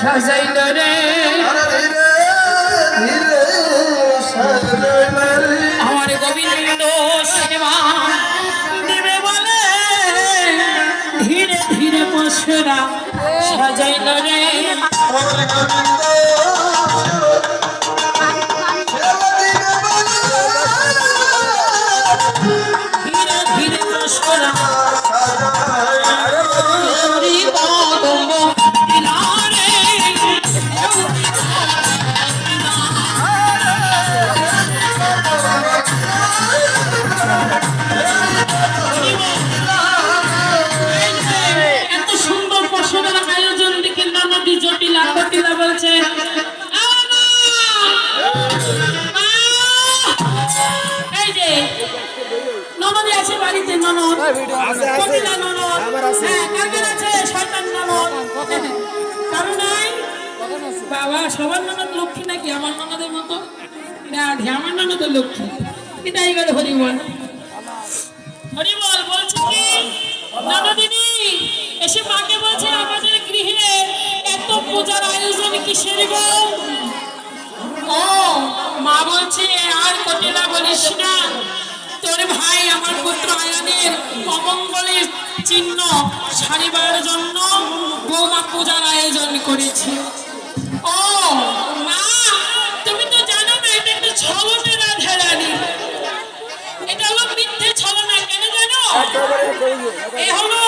সাজাইল রে। বাবা, সবার ননদ লক্ষ্মী নাকি? আমার ননদের মতো? না আমার ননদ লক্ষ্মী। এটাই গেল হরি বল। হরি বল, বলছে কি? ননদিনী এসে মাকে বলছে, আমাদের গৃহে এত পূজার আয়োজন কিসের গো? ও, মা বলছে, আর কটিলা বলিস না। তোর ভাই আমার পুত্র আয়ানের অমঙ্গলের চিহ্ন সারিবার জন্য বৌমা পূজার আয়োজন করেছে। মা তুমি তো জানো না এটা একটা ছলনা রাধা রানী। এটা হলো মিথ্যে ছলনা কেন জানো? এ হলো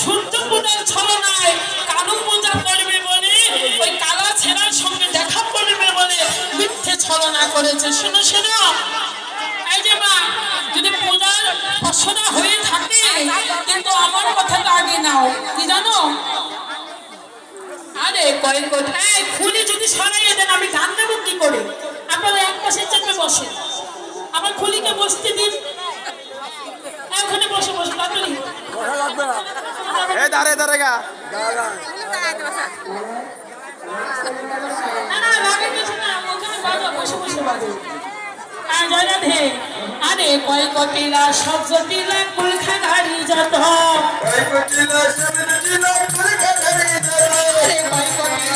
সূর্য পূজার ছলনায় কালো পূজা করবে বলে ওই কালা ছেঁড়ার সঙ্গে দেখা করবে বলে মিথ্যে ছলনা করেছে। শোনো শোনো। এই যে মা যদি পূজার অসনা হয়ে থাকে কিন্তু আমার কথাটা আগে নাও। কি জানো? আরে কয়েক কোথায়? খুলি যদি সরাইয়ে দেন আমি গান দেবো কি করে? আপনারা এক পাশে চেপে বসে আমার খুলিকে বসতে দিন। ওখানে বসে বসে এ দাঁড়ে দাঁড়ে গা। আর কয় কটিলা সব জটিলা কুলখা গাড়ি যত। আরে কয় কটিলা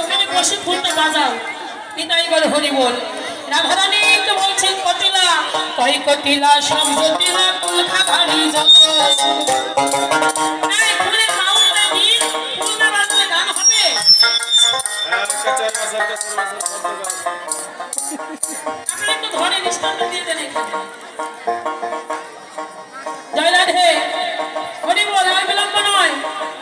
ওখানে বসে ফুলটা বাজাও। নিতাই করে হরি বল। রাধারানী তো বলছেন কটিলা কই কটিলা জটিলা ফুল খাবারি যত রাধে।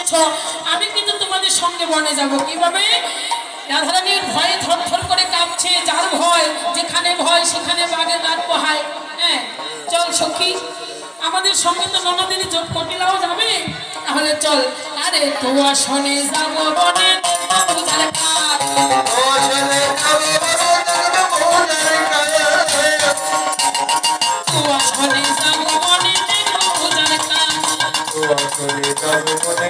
পেশ আমি কিন্তু তোমাদের সঙ্গে বনে যাব। কীভাবে? রাধারানীর ভয়ে থরথর করে কাঁপছে, যার ভয়, যেখানে ভয়, সেখানে বাঘের রাত পোহায়। হ্যাঁ চল সখী, আমাদের সঙ্গে তো ননদিনী যোগ কটিলাও যাবে। তাহলে চল। আরে, তোয়া শোনে যাব বনে তোয়া শোনে যাব কাজ ওরে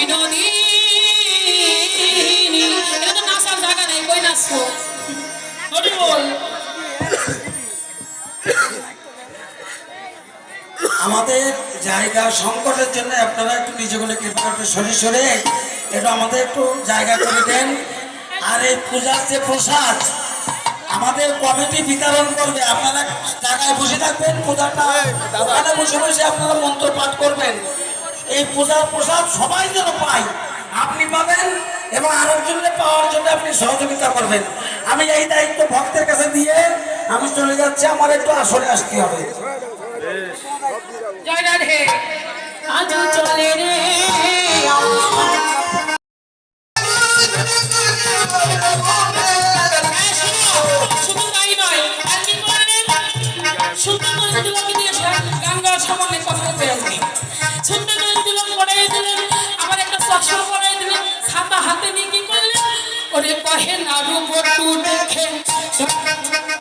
বিনোদিনী আমাদের জায়গা সংকটের জন্য আপনারা একটু নিজেগুলো কৃপা সরে সরে একটু আমাদের একটু জায়গা করে দেন। আর এই পূজার যে প্রসাদ, আমাদের কমিটি বিতরণ করবে। আপনারা জায়গায় বসে থাকবেন পূজাটা ওখানে বসে বসে আপনারা মন্ত্র পাঠ করবেন। এই পূজার প্রসাদ সবাই যেন পায়। আপনি পাবেন এবং আরেকজনকে পাওয়ার জন্য আপনি সহযোগিতা করবেন। আমি এই দায়িত্ব ভক্তের কাছে দিয়ে আমি চলে যাচ্ছি, আমার একটু আসরে আসতে হবে। জয় রাধে। আজ চলে ওরে কহে নাড়ু বটু দেখে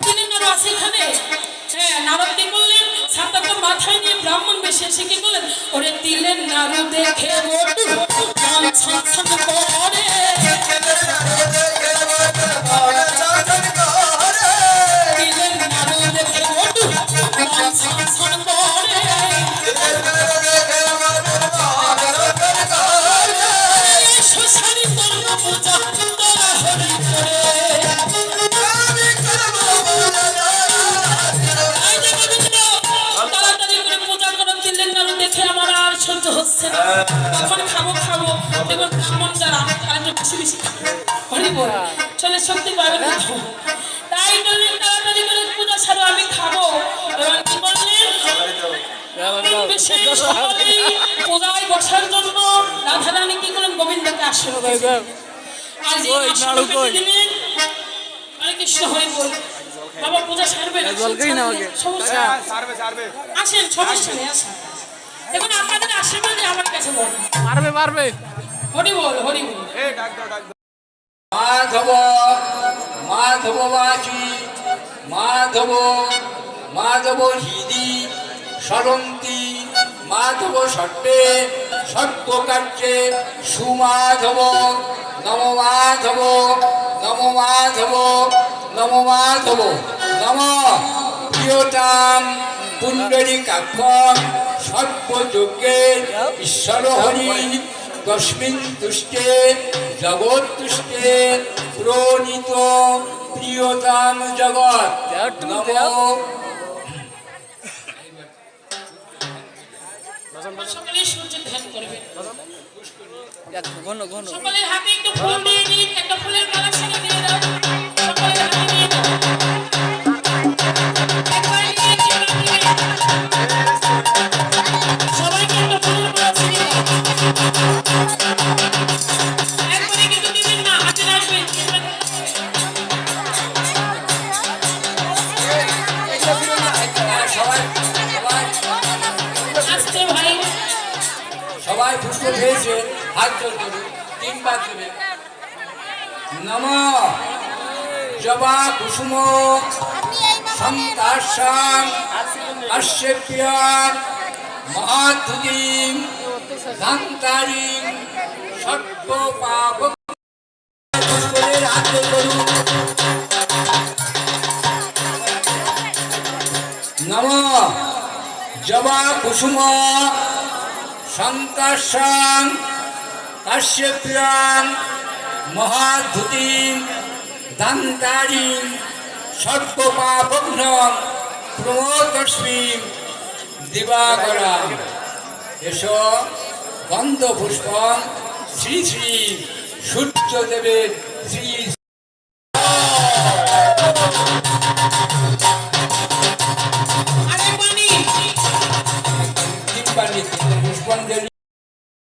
তিনি আছে এখানে। হ্যাঁ নারদ কি করলেন? ছাতাটা মাথায় নিয়ে ব্রাহ্মণ বেশি এসে কি করলেন? ওরে তিলেন নাড়ু দেখে বটু। করে। হচ্ছে না। কখন খাব খাব দেখুন ব্রাহ্মণ যারা একটু বেশি বেশি হরি বল। চলে শক্তি পাবেন খাব। তাই বললেন তাড়াতাড়ি করে পূজা ছাড়ো আমি খাব। এবার কি বললেন পূজায় বসার জন্য রাধা রানী কি করলেন? গোবিন্দকে। আর যে আশীর্বাদ দিলেন হরে কৃষ্ণ হরি বল। বাবা পূজা সারবেন সমস্যা? সারবে সারবে। আসেন সমস্যা নেই আসেন। দেখুন আপনাদের আশীর্বাদে আমার কাছে বল। পারবে পারবে হরি বল হরি বল। এ ডাক দাও ডাক দাও। মাধব মাধববাসী মাধব মাধব হৃদি সরন্তি মাধব সর্বে সর্বকার্যে সুমাধব নম মাধব নম মাধব নম মাধব নম প্রিয়তাম পুণ্ডরীকাক্ষ সর্বযজ্ঞে ঈশ্বর হরি তস্মিন তুষ্টে জগৎতুষ্টে প্রণীত প্রিয়তাম জগৎ। সকলে সূর্য ধ্যান করবেন ঘন ঘন। সকলের হাতে একটু ফুল দিয়ে দিন একটা ফুলের মালা সঙ্গে দিয়ে দাও। সবাই পুষ্প পেয়েছে হাত জোর করুন তিনবার দেবে নম। জবা কুসুম। নম। জবা কুসুম। শঙ্কর্ষণ কাশ্যপ্রিয়াং মহাধুতিম দান্তারিম সর্বপাপঘ্ন প্রমোদস্মী দিবাকরা। এস গন্ধ পুষ্পম শ্রী শ্রী সূর্যদেবের শ্রী